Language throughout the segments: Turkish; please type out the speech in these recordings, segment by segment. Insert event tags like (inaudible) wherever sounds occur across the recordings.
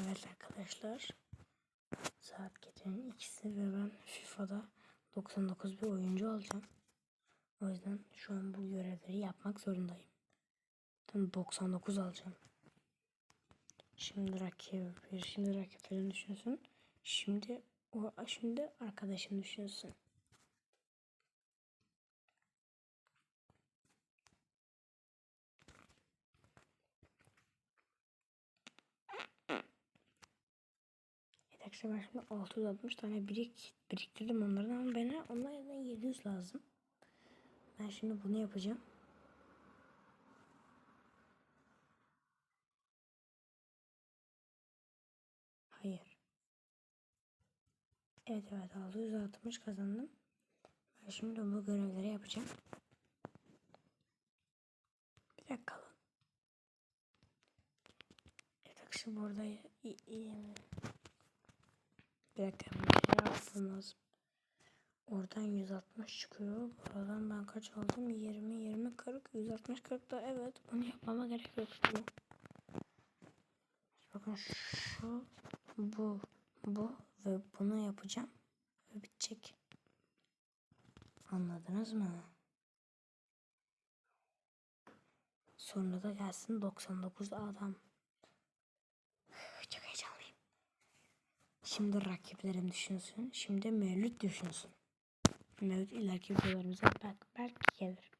Evet arkadaşlar. Saat gecenin ikisi ve ben FIFA'da 99 bir oyuncu olacağım. O yüzden şu an bu görevleri yapmak zorundayım. Tam 99 alacağım. Şimdi rakip şimdi rakiplerini düşünsün. Şimdi o şimdi arkadaşını düşünsün. Evet arkadaşlar ben şimdi 660 tane birik biriktirdim onlardan ama bana onlardan 700 lazım. Ben şimdi bunu yapacağım. Hayır. Evet evet 660 kazandım. Ben şimdi bu görevleri yapacağım. Bir dakika lan. Evet arkadaşlar burada. Bir dakika bir şey yapmam lazım. Oradan 160 çıkıyor. Buradan ben kaç aldım? 20, 20, 40, 160, 40 da evet. Bunu yapmama gerek yok. Bakın şu, bu, bu ve bunu yapacağım. Ve bitecek. Anladınız mı? Sonra da gelsin 99 adam. Çok heyecanlıyım. Şimdi rakiplerim düşünsün. Şimdi Mevlüt düşünsün. Mevlüt ileriki videolarımıza belki, belki gelir.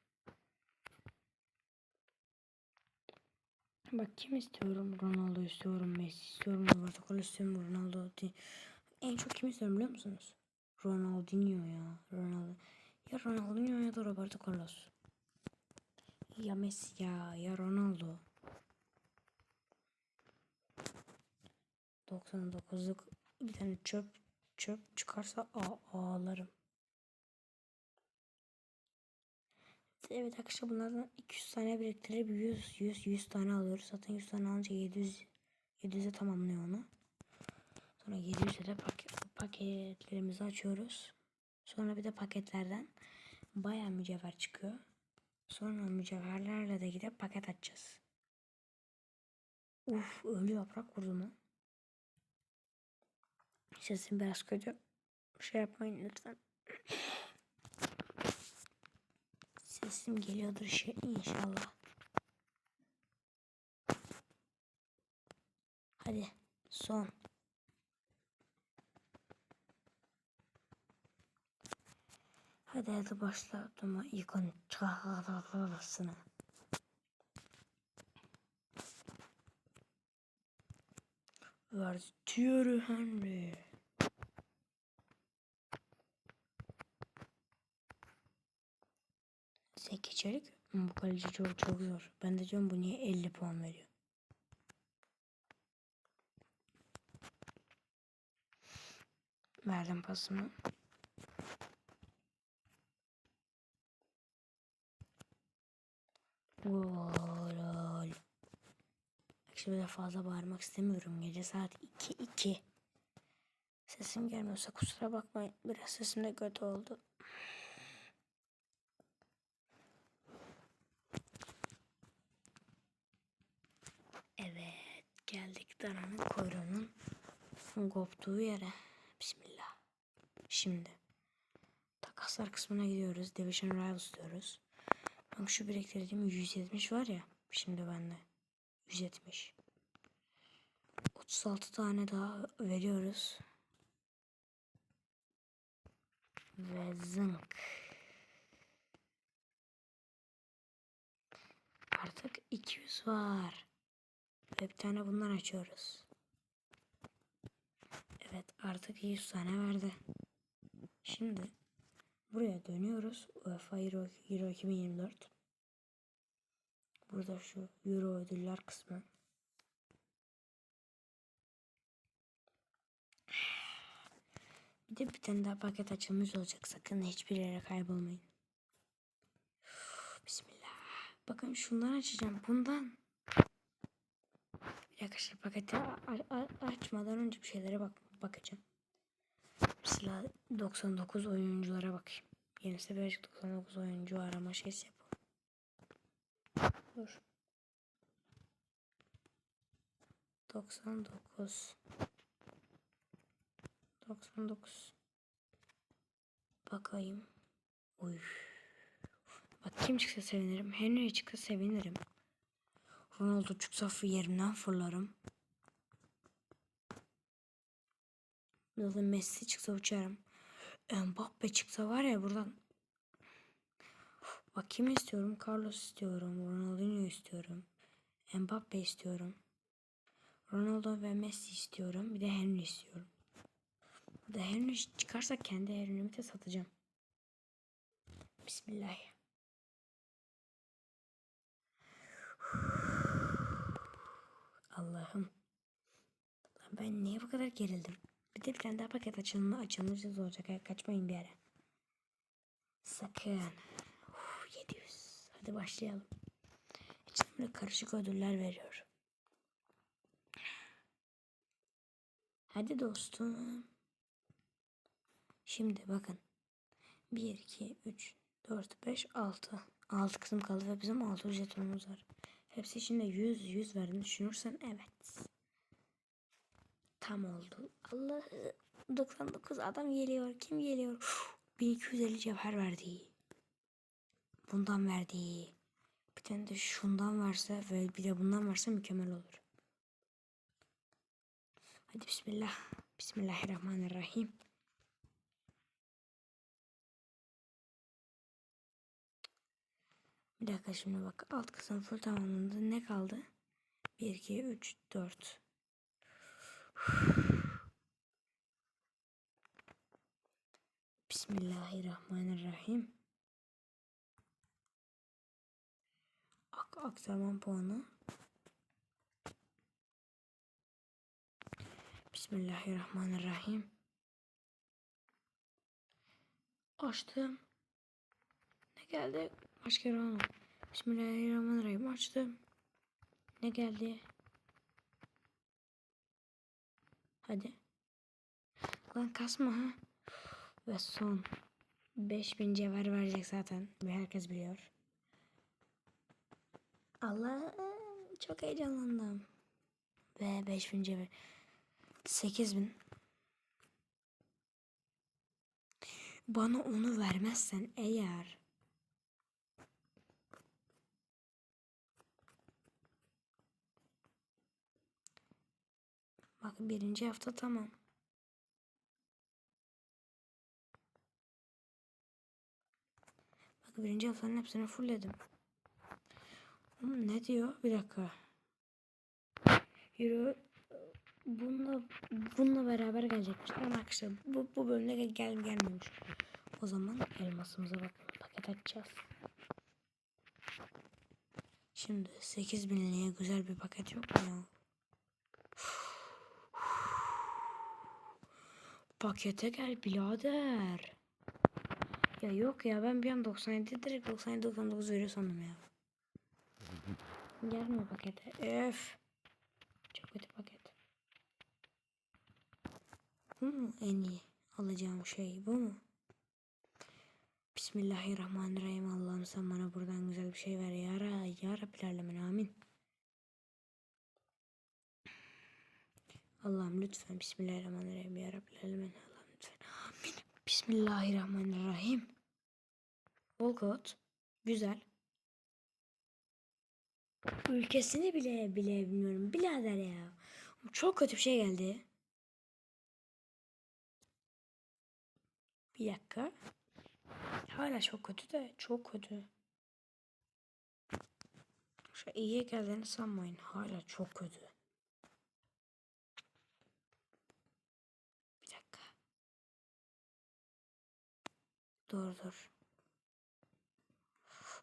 Bak kim istiyorum? Ronaldo istiyorum, Messi istiyorum, Carlos istiyorum, Ronaldo. En çok kim istiyorum biliyor musunuz? Ronaldinho ya. Ronaldo. Ya Ronaldinho ya da Roberto Carlos. Ya Messi ya ya Ronaldo. 99'luk bir tane çöp çöp çıkarsa ağlarım. Evet arkadaşlar bunlardan 200 tane biriktirip 100 100 100 tane alıyoruz. Zaten 100 tane alınca 700 700'e tamamlıyor onu. Sonra 700'e de paket, paketlerimizi açıyoruz. Sonra bir de paketlerden bayağı mücevher çıkıyor. Sonra mücevherlerle de gidip paket açacağız. Uf ölü yaprak vurdu mu? Sesim biraz kötü. Şey yapmayın lütfen. Sesim geliyordur şey inşallah. Hadi son. Hadi hadi başla. Ama ikon çağırasını. Vertiyorum Henry. Zeki Çelik. Ama Bu kaleci çok çok zor. Ben de diyorum bu niye 50 puan veriyor. Verdim pasımı. Gol. Şimdi de fazla bağırmak istemiyorum. Gece saat 2 2. Sesim gelmiyorsa kusura bakmayın. Biraz sesim de kötü oldu. Evet. Geldik dananın kuyruğunun koptuğu yere. Bismillah. Şimdi takaslar kısmına gidiyoruz. Division Rivals diyoruz. Bak şu biriktirdiğim 170 var ya. Şimdi bende. 170. 36 tane daha veriyoruz. Ve zınk. Artık 200 var. Ve bir tane bundan açıyoruz. Evet artık 100 tane verdi. Şimdi buraya dönüyoruz. UEFA Euro, Euro 2024. Burada şu Euro ödüller kısmı. Bir de bir tane daha paket açılmış olacak. Sakın hiçbir yere kaybolmayın. Bismillah. Bakın şundan açacağım. Bundan. Şu paketi açmadan önce bir şeylere bak bakacağım. Mesela 99 oyunculara bakayım. Yenisi birazcık 99 oyuncu arama şeysi yapalım. Dur. 99 99 Bakayım. Uy. Bak kim çıksa sevinirim. Henry çıksa sevinirim. Ronaldo çıksa yerimden fırlarım. Zaten Messi çıksa uçarım. Mbappe çıksa var ya buradan. Bak kim istiyorum? Carlos istiyorum. Ronaldinho istiyorum. Mbappe istiyorum. Ronaldo ve Messi istiyorum. Bir de Henry istiyorum. Bir de Henry çıkarsa kendi Henry'mi de satacağım. Bismillah. Allah'ım. Ben niye bu kadar gerildim? Bir de bir tane daha paket açılma açılmışız olacak. Kaçmayın bir yere. Sakın. Uf, 700. Hadi başlayalım. Böyle karışık ödüller veriyor. Hadi dostum. Şimdi bakın. 1, 2, 3, 4, 5, 6. 6 kısım kaldı ve bizim 6 jetonumuz var. Hepsi içinde 100, 100 verdiğini düşünürsen evet. Tam oldu. Allah 99 adam geliyor. Kim geliyor? Uf, 1250 cevher verdi. Bundan verdi. Bir tane de şundan verse ve bir de bundan verse mükemmel olur. Hadi bismillah. Bismillahirrahmanirrahim. Bir dakika şimdi bak. Alt kısım full tamamlandı. Ne kaldı? 1, 2, 3, 4. Bismillahirrahmanirrahim. Ak aktarman puanı. Bismillahirrahmanirrahim. Açtım. Ne geldi? Başka Rana. Bismillahirrahmanirrahim. Açtım. Ne geldi? Hadi. Lan kasma ha. Ve son. 5000 cevher verecek zaten. Ve herkes biliyor. Allah çok heyecanlandım. Ve 5000 cevher. 8000. Bana onu vermezsen eğer Bak birinci hafta tamam. Bak birinci haftanın hepsini fullledim. Oğlum ne diyor? Bir dakika. Euro bununla bununla beraber gelecekmiş. Tamam arkadaşlar bu, bu bölümde gel, gel gelmemiş. O zaman elmasımıza bak paket açacağız. Şimdi 8000 liraya güzel bir paket yok mu ya? Pakete gel birader. Ya yok ya ben bir an 97 direkt 97 99 veriyor sandım ya. (laughs) Gelmiyor pakete. Öf. Çok kötü paket. Bu mu en iyi alacağım şey bu mu? Bismillahirrahmanirrahim. Allah'ım sen bana buradan güzel bir şey ver. Ya, ya Rabbil Alemin. Amin. Allah'ım lütfen Bismillahirrahmanirrahim. Ya Rabbil Alemin. Allah'ım lütfen. Amin. Bismillahirrahmanirrahim. Volkot. Güzel. Ülkesini bile bile bilmiyorum. Birader ya. Çok kötü bir şey geldi. Bir dakika. Hala çok kötü de çok kötü. Şu iyiye geldiğini sanmayın. Hala çok kötü. Bir dakika. Dur dur.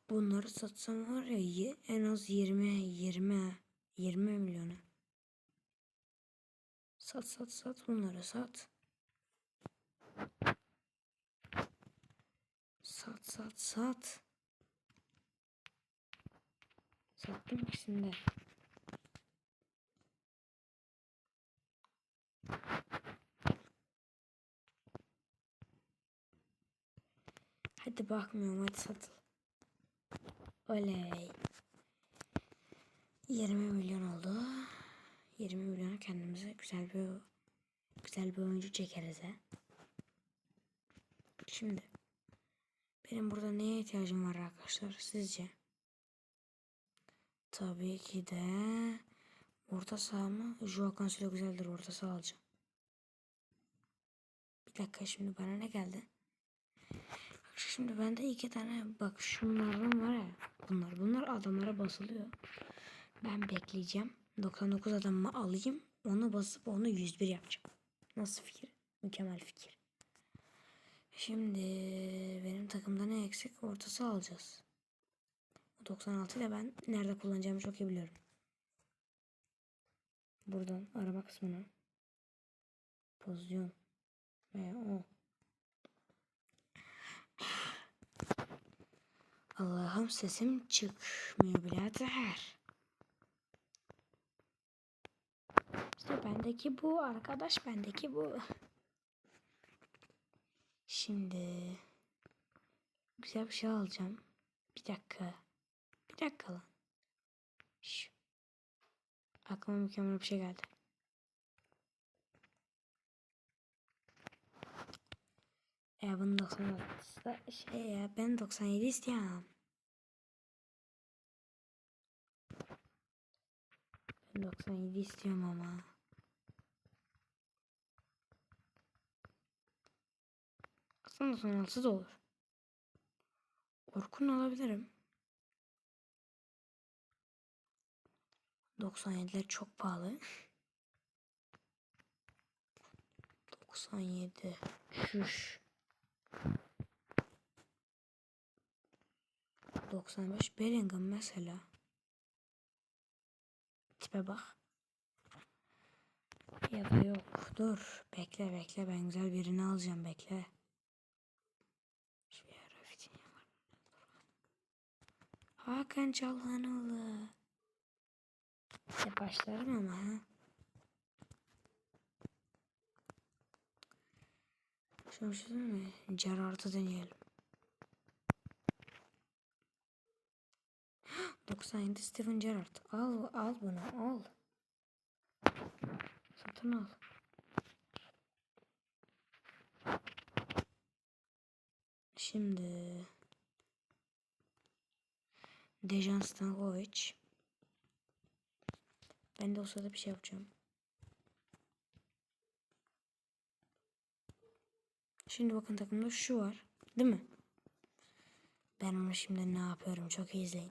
Bunları satsam var ya en az 20 20 20 milyona. Sat sat sat bunları sat. Sat sat sat. Sattım ikisini de. Hadi bakmıyorum hadi satıl. Oley. 20 milyon oldu. 20 milyona kendimize güzel bir güzel bir oyuncu çekeriz he. Şimdi benim burada neye ihtiyacım var arkadaşlar sizce? Tabii ki de orta saha mı? Joao Cancelo güzeldir orta saha alacağım. Bir dakika şimdi bana ne geldi? Şimdi bende iki tane bak şunlardan var ya bunlar. Bunlar adamlara basılıyor. Ben bekleyeceğim. 99 adamımı alayım. Onu basıp onu 101 yapacağım. Nasıl fikir? Mükemmel fikir. Şimdi benim takımda ne eksik? Ortası alacağız. 96 ile ben nerede kullanacağımı çok iyi biliyorum. Buradan arama kısmına pozisyon ve o Allah'ım sesim çıkmıyor birader. İşte bendeki bu arkadaş bendeki bu. Şimdi güzel bir şey alacağım. Bir dakika. Bir dakika lan. Şş. Aklıma mükemmel bir şey geldi. Ya bunu 96 şey ya ben 97 istiyorum. Ben 97 istiyorum ama. Aslında 96 da olur. Orkun alabilirim. 97'ler çok pahalı. 97 şuş. 95 Bellingham mesela. Tipe bak. Ya da yok. Dur. Bekle bekle. Ben güzel birini alacağım. Bekle. Hakan Çalhanoğlu. İşte başlarım ama ha. Şunu şey mi? Gerard'ı deneyelim. (gasps) 97 Steven Gerrard. Al, al bunu al. Satın al. Şimdi Dejan Stankovic. Ben de o sırada bir şey yapacağım. Şimdi bakın takımda şu var. Değil mi? Ben onu şimdi ne yapıyorum çok iyi izleyin.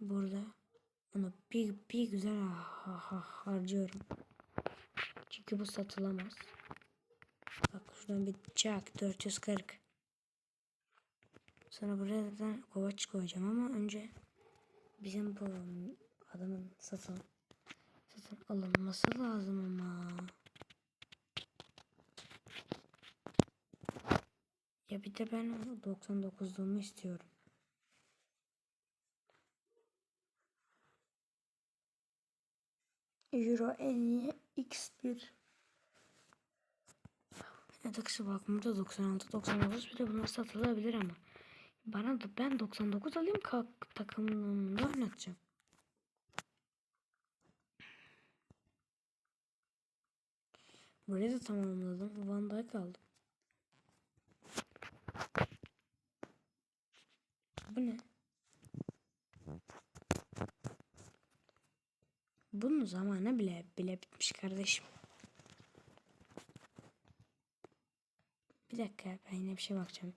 Burada onu bir, bir güzel ha, ha, harcıyorum. Çünkü bu satılamaz. Bak şuradan bir çak 440. Sonra buraya da kovaç koyacağım ama önce bizim bu adamın satın satın alınması lazım ama. Ya bir de ben 99'luğumu istiyorum. Euro en iyi X1 Yatakışı bak burada 96 99 bir de bunlar satılabilir ama bana da ben 99 alayım kalk takımında oynatacağım. Burayı da tamamladım. Van Dijk aldım. Bu ne? Bunun zamanı bile bile bitmiş kardeşim. Bir dakika ben yine bir şey bakacağım.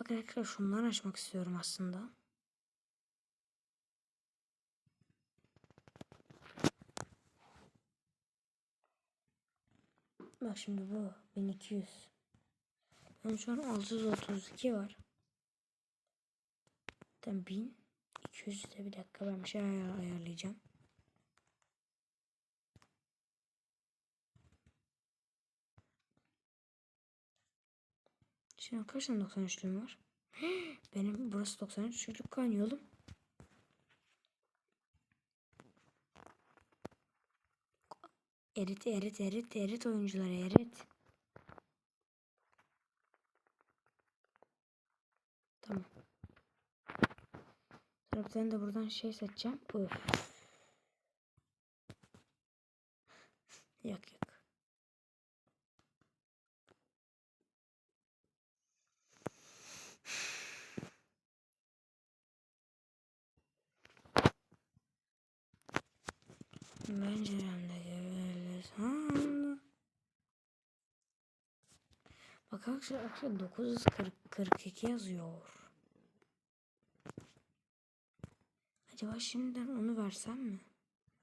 Bakın arkadaşlar şunları açmak istiyorum aslında. Bak şimdi bu 1200. Ben şu an 632 var. Tam 1200 de bir dakika ben bir şey ayar ayarlayacağım. Şimdi kaç tane 93'lüğüm var? (gasps) Benim burası 93 çocuk kaynıyor. Erit erit erit erit oyuncuları erit. Tamam. Sonra bir tane de buradan şey seçeceğim. Öf. Yok yok. Penceremde göğüyle sandım. Bak arkadaşlar, arkadaşlar 942 yazıyor. Acaba şimdiden onu versem mi?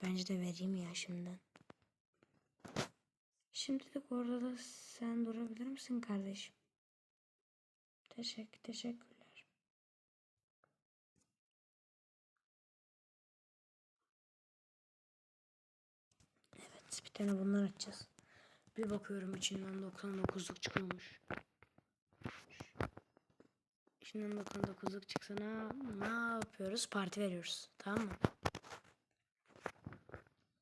Bence de vereyim ya şimdiden. Şimdilik orada da sen durabilir misin kardeşim? Teşekkür, teşekkürler. Bir tane bundan açacağız. Bir bakıyorum içinden 99'luk çıkıyormuş. İçinden 99'luk çıksa ne, yapıyoruz? Parti veriyoruz. Tamam mı?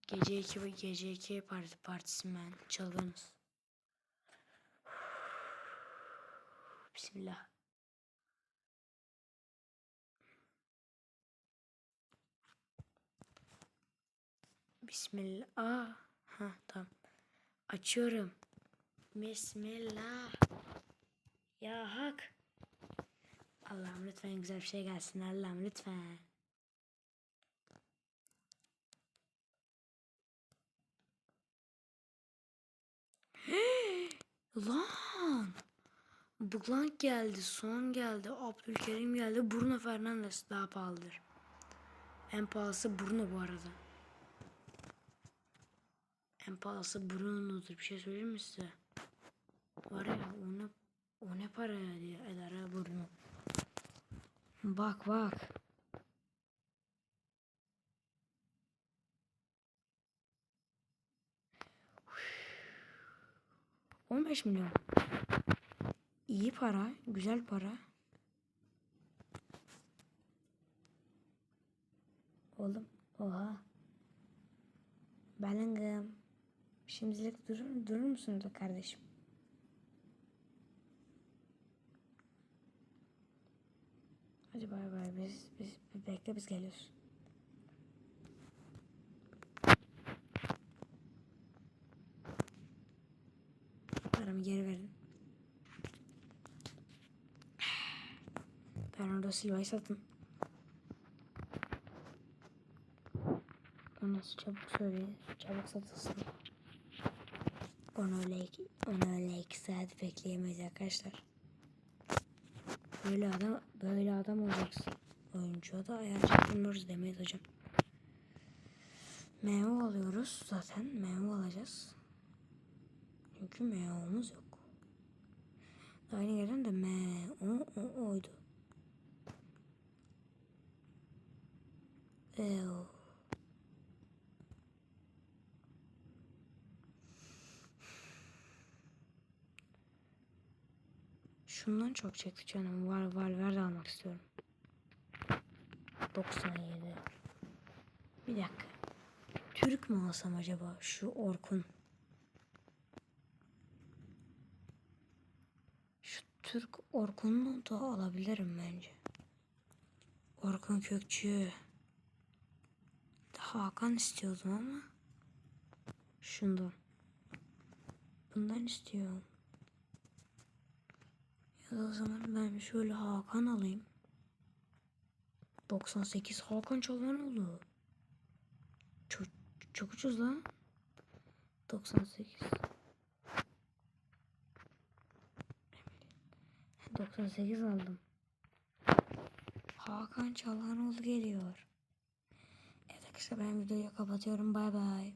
Gece 2 gece 2 parti partisi ben. Çılgınız. Bismillah. Bismillah. Ha tamam. Açıyorum. Bismillah. Ya hak. Allah'ım lütfen güzel bir şey gelsin. Allah'ım lütfen. (gasps) Lan. Blank geldi, Son geldi, Abdülkerim geldi, Bruno Fernandes daha pahalıdır. En pahalısı Bruno bu arada. En pahalısı Bruno'dur. Bir şey söyleyeyim mi size? Var ya o ne, o ne para diye eder ha Bruno. Bak bak. On beş milyon. İyi para, güzel para. Oğlum, oha. Bellingham. Şimdilik durur, durur musunuz kardeşim? Hadi bay bay biz, biz, bekle biz geliyoruz. Paramı geri verin. Bernardo Silva'yı satın. O nasıl çabuk söyle, çabuk satılsın. Onu öyle, onu öyle iki saat bekleyemeyiz arkadaşlar. Böyle adam, böyle adam olacaksın. Oyuncuya da ayar çekilmiyoruz demeyiz hocam. Meyve alıyoruz zaten. Meyve alacağız. Çünkü meyvamız yok. Aynı yerden de me o, o oydu. Ew. Şundan çok çekti canım. Var var ver de almak istiyorum. 97. Bir dakika. Türk mü alsam acaba? Şu Orkun. Şu Türk Orkun'u da alabilirim bence. Orkun Kökçü. Hakan istiyordum ama. Şundan. Bundan istiyorum. O zaman ben şöyle Hakan alayım. 98 Hakan Çalhanoğlu. Çok, çok ucuz lan. 98. 98 aldım. Hakan Çalhanoğlu geliyor. Evet arkadaşlar ben videoyu kapatıyorum. Bay bay.